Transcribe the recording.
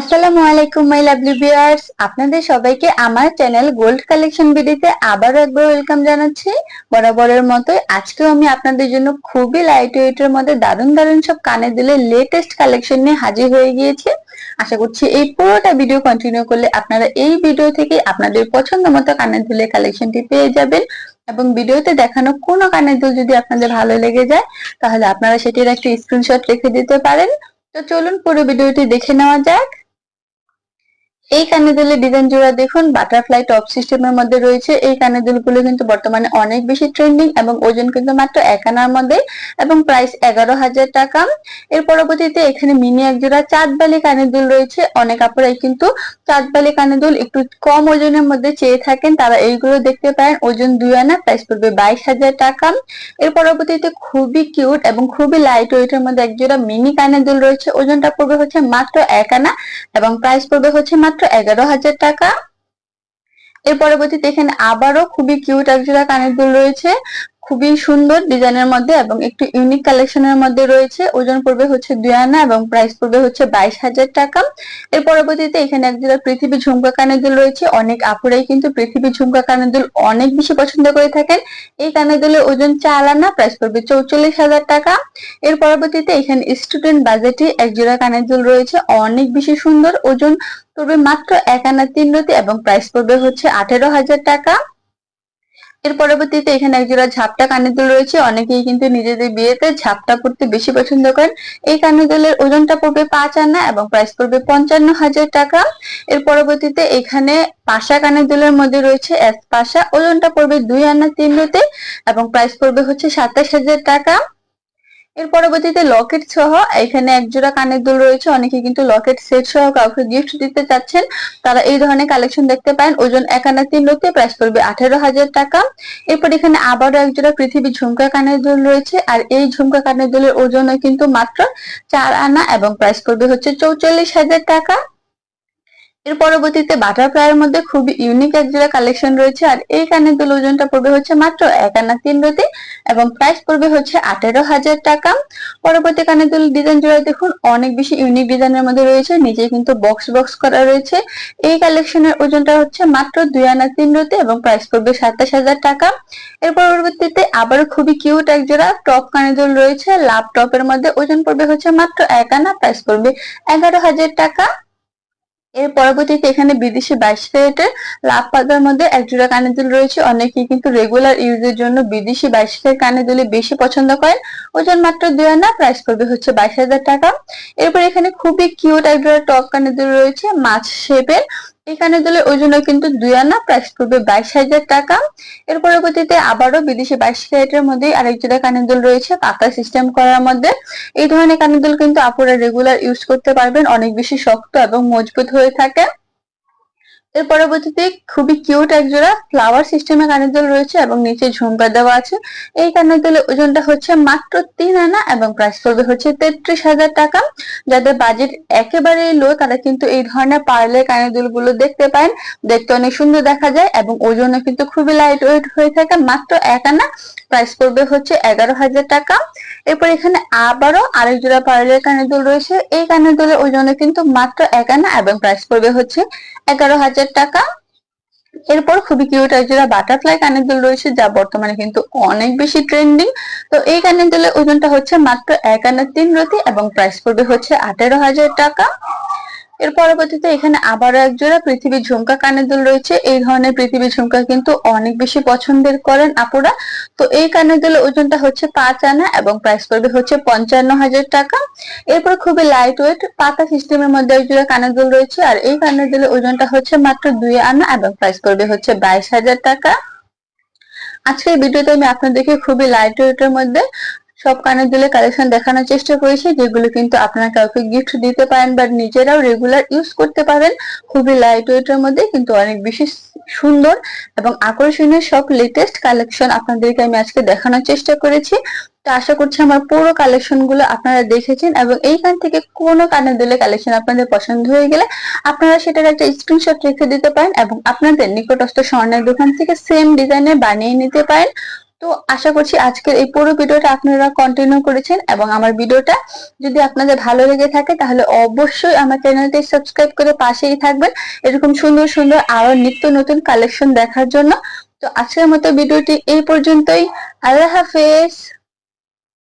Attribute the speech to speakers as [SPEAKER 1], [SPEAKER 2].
[SPEAKER 1] আসসালামু আলাইকুম my lovely viewers আপনাদের সবাইকে আমার চ্যানেল গোল্ড কালেকশন ভিডিওতে আবারও একবার ওয়েলকাম জানাচ্ছি। বরাবরের মতোই আজকেও আমি আপনাদের জন্য খুবই লাইট ওয়েটের মধ্যে দারুণ দারুণ সব কানে দিলে লেটেস্ট কালেকশন নিয়ে হাজির হয়ে গিয়েছি। আশা করছি এই পুরোটা ভিডিও কন্টিনিউ করলে আপনারা এই ভিডিও থেকে আপনাদের পছন্দ মতো কানের দুলের কালেকশনটি পেয়ে যাবেন। এবং ভিডিওতে দেখানো কোনো কানের দুল যদি আপনাদের ভালো লেগে যায়, তাহলে আপনারা সেটির একটা স্ক্রিনশট রেখে দিতে পারেন। তো চলুন পুরো ভিডিওটি দেখে নেওয়া যাক। এই কানের দুলের ডিজাইন জোড়া দেখুন বাটারফ্লাই টপ সিস্টেমের মধ্যে রয়েছে। এই কানের দুলগুলো কিন্তু বর্তমানে অনেক বেশি ট্রেন্ডিং এবং ওজন কিন্তু মাত্র এক আনার মধ্যে এবং প্রাইস এগারো হাজার টাকা। এর পরবর্তীতে এখানে মিনি এক জোড়া চাঁদবালি কানের দুল রয়েছে। অনেক আপুরাই কিন্তু চাঁদবালি কানের দুল একটু কম ওজনের মধ্যে চেয়ে থাকেন। তারা এইগুলো দেখতে পারেন। ওজন দুই আনা প্রাইস পড়বে বাইশ হাজার টাকা। এর পরবর্তীতে খুবই কিউট এবং খুবই লাইট ওয়েটের মধ্যে এক জোড়া মিনি কানের দুল রয়েছে। ওজনটা পড়বে হচ্ছে মাত্র এক আনা এবং প্রাইস পড়বে হচ্ছে মাত্র এগারো হাজার টাকা। এর পরবর্তীতে এখানে আবারও খুবই কিউট একজোড়া কানের দুল রয়েছে। খুবই সুন্দর ডিজাইনের মধ্যে এবং একটু ইউনিক কালেকশনের মধ্যে রয়েছে। ওজন পড়বে হচ্ছে দুই আনা এবং প্রাইস পড়বে হচ্ছে বাইশ হাজার টাকা। এর পরবর্তীতে এখানে একজোড়া পৃথিবী ঝুমকা কানের দুল রয়েছে। অনেক আপুরাই কিন্তু পৃথিবী ঝুমকা কানের দুল অনেক বেশি পছন্দ করে থাকেন। এই কানের দুলের ওজন চার আনা প্রাইস পড়বে চৌচল্লিশ হাজার টাকা। এর পরবর্তীতে এখানে স্টুডেন্ট বাজেটে একজোড়া কানের দুল রয়েছে। অনেক বেশি সুন্দর ওজন পড়বে মাত্র এক আনা তিন রতি এবং প্রাইস পড়বে হচ্ছে আঠেরো হাজার টাকা। এর পরবর্তীতে এখানে একজোড়া ঝাপটা কানের দুল রয়েছে। অনেকেই কিন্তু নিজেদের বিয়েতে ঝাপটা পড়তে বেশি পছন্দ করেন। এই কানের দুলের ওজনটা পড়বে পাঁচ আনা এবং প্রাইস পড়বে পঞ্চান্ন হাজার টাকা। এর পরবর্তীতে এখানে পাশা কানের দুলের মধ্যে রয়েছে এক পাশা। ওজনটা পড়বে দুই আনা তিন রুতে এবং প্রাইস পড়বে হচ্ছে সাতাশ হাজার টাকা। এর পরবর্তীতে লকেট সহ এখানে এক জোড়া কানের দুল রয়েছে। অনেকে কিন্তু লকেট সেট সহ কাউকে গিফট দিতে চাচ্ছেন। তারা এই ধরনের কালেকশন দেখতে পান ওজন এক আনা তিন লোকে প্রাইস পড়বে আঠারো হাজার টাকা। এরপর এখানে আবারও এক জোড়া পৃথিবী ঝুমকা কানের দুল রয়েছে। আর এই ঝুমকা কানের দুলের ওজন কিন্তু মাত্র চার আনা এবং প্রাইস পড়বে হচ্ছে চৌচল্লিশ হাজার টাকা। এর পরবর্তীতে বাটারফ্লাইয়ের মধ্যে খুবই ইউনিক এক জোড়া কালেকশন রয়েছে, আর এই কানের দুল ওজনটা পড়বে হচ্ছে মাত্র এক আনা তিন রতি এবং প্রাইস পড়বে হচ্ছে আঠেরো হাজার টাকা। পরবর্তী কানের দুল ডিজাইন জোড়া দেখুন, অনেক বেশি ইউনিক ডিজাইনের মধ্যে রয়েছে, নিচে কিন্তু বক্স বক্স করা রয়েছে। এই কালেকশনের ওজনটা হচ্ছে মাত্র দুই আনা তিন রতি এবং প্রাইস পড়বে সাতাশ হাজার টাকা। এর পরবর্তীতে আবারও খুবই কিউট এক জোড়া টপ কানের দুল রয়েছে লাভ টপের মধ্যে ওজন পড়বে হচ্ছে মাত্র এক আনা প্রাইস পড়বে এগারো হাজার টাকা। এর পরবর্তীতে এখানে বিদেশি বাইশ ক্যারেটের লাভ পাতার মধ্যে এক জোড়া কানের দুল রয়েছে। অনেকে কিন্তু রেগুলার ইউজের জন্য বিদেশি বাইশ ক্যারেট কানের দুলি বেশি পছন্দ করেন। ওজন মাত্র দুই আনা প্রাইস পড়বে হচ্ছে বাইশ হাজার টাকা। এরপর এখানে খুবই কিউট এক জোড়া টপ কানের দুল রয়েছে, মাছ শেপের এই দিলে ওই জন্য কিন্তু দুই আনা প্রাইস পড়বে বাইশ হাজার টাকা। এর পরবর্তীতে আবারও বিদেশি বাইশ ক্যারেটের মধ্যে আরেক জোড়া কানের দুল রয়েছে, পাকা সিস্টেম করার মধ্যে। এই ধরনের কানের দোল কিন্তু আপনারা রেগুলার ইউজ করতে পারবেন, অনেক বেশি শক্ত এবং মজবুত হয়ে থাকে। এর পরবর্তীতে খুবই কিউট এক জোড়া ফ্লাওয়ার সিস্টেমে কানের দুল রয়েছে এবং নিচে ঝুমকা দেওয়া আছে। এই কানের দুলের ওজনটা হচ্ছে মাত্র তিন আনা এবং প্রাইস পড়বে হচ্ছে তেত্রিশ হাজার টাকা। যাদের বাজেট একেবারেই লো তারা কিন্তু এই ধরনের পার্লের কানের দুলগুলো দেখতে পান দেখতে অনেক সুন্দর দেখা যায় এবং ওজনও কিন্তু খুবই লাইট ওয়েট হয়ে থাকে, মাত্র এক আনা। প্রাইস পড়বে হচ্ছে এগারো হাজার টাকা। এরপর এখানে আবারও আরেক জোড়া পার্লের কানের দুল রয়েছে। এই কানের দুলের ওজনে কিন্তু মাত্র এক আনা এবং প্রাইস পড়বে হচ্ছে এগারো হাজার টাকা। এরপর খুবই কিউট একজোড়া বাটারফ্লাই কানের দুল রয়েছে, যা বর্তমানে কিন্তু অনেক বেশি ট্রেন্ডিং তো এই কানের দুলের ওজনটা হচ্ছে মাত্র এক আনা তিন রতি এবং প্রাইস পড়বে হচ্ছে আঠেরো হাজার টাকা। এর পরবর্তীতে এখানে আবারও এক জোড়া পৃথিবীর ঝুমকা কানের দুল রয়েছে। এই ধরনের পৃথিবীর ঝুমকা কিন্তু অনেক বেশি পছন্দের করেন আপুরা। তো এই কানের দুলের ওজনটা হচ্ছে পাঁচ আনা এবং প্রাইস পড়বে হচ্ছে পঞ্চান্ন হাজার টাকা। এরপর খুবই লাইট ওয়েট পাতা সিস্টেমের মধ্যে এক জোড়া কানের দুল রয়েছে আর এই কানের দুলের ওজনটা হচ্ছে মাত্র দুই আনা এবং প্রাইস পড়বে হচ্ছে বাইশ হাজার টাকা। আজকের ভিডিওতে আমি আপনাদেরকে খুবই লাইট ওয়েটের মধ্যে সব কানের দুলের কালেকশন দেখানোর চেষ্টা করেছি, যেগুলো কিন্তু আপনারা কাউকে গিফট দিতে পারেন বা নিজেরাও রেগুলার ইউজ করতে পারেন। খুবই লাইট ওয়েটের মধ্যে, কিন্তু অনেক বেশি সুন্দর এবং আকর্ষণীয় সব লেটেস্ট কালেকশন আপনাদেরকে আমি আজকে দেখানোর চেষ্টা করেছি। তো আশা করছি আমার পুরো কালেকশনগুলো আপনারা দেখেছেন এবং এইখান থেকে কোনো কানে দুলের কালেকশন আপনাদের পছন্দ হয়ে গেলে আপনারা সেটার একটা স্ক্রিনশট রেখে দিতে পারেন এবং আপনাদের নিকটস্থ স্বর্ণের দোকান থেকে সেম ডিজাইনে বানিয়ে নিতে পারেন। তো আশা করছি আজকের এই পুরো ভিডিওটা আপনারা কন্টিনিউ করেছেন এবং আমার ভিডিওটা যদি আপনাদের ভালো লেগে থাকে তাহলে অবশ্যই আমার চ্যানেলটি সাবস্ক্রাইব করে পাশেই থাকবেন। এরকম সুন্দর সুন্দর আরও নিত্য নতুন কালেকশন দেখার জন্য। তো আজকের মতো ভিডিওটি এই পর্যন্তই। আল্লাহ হাফেজ।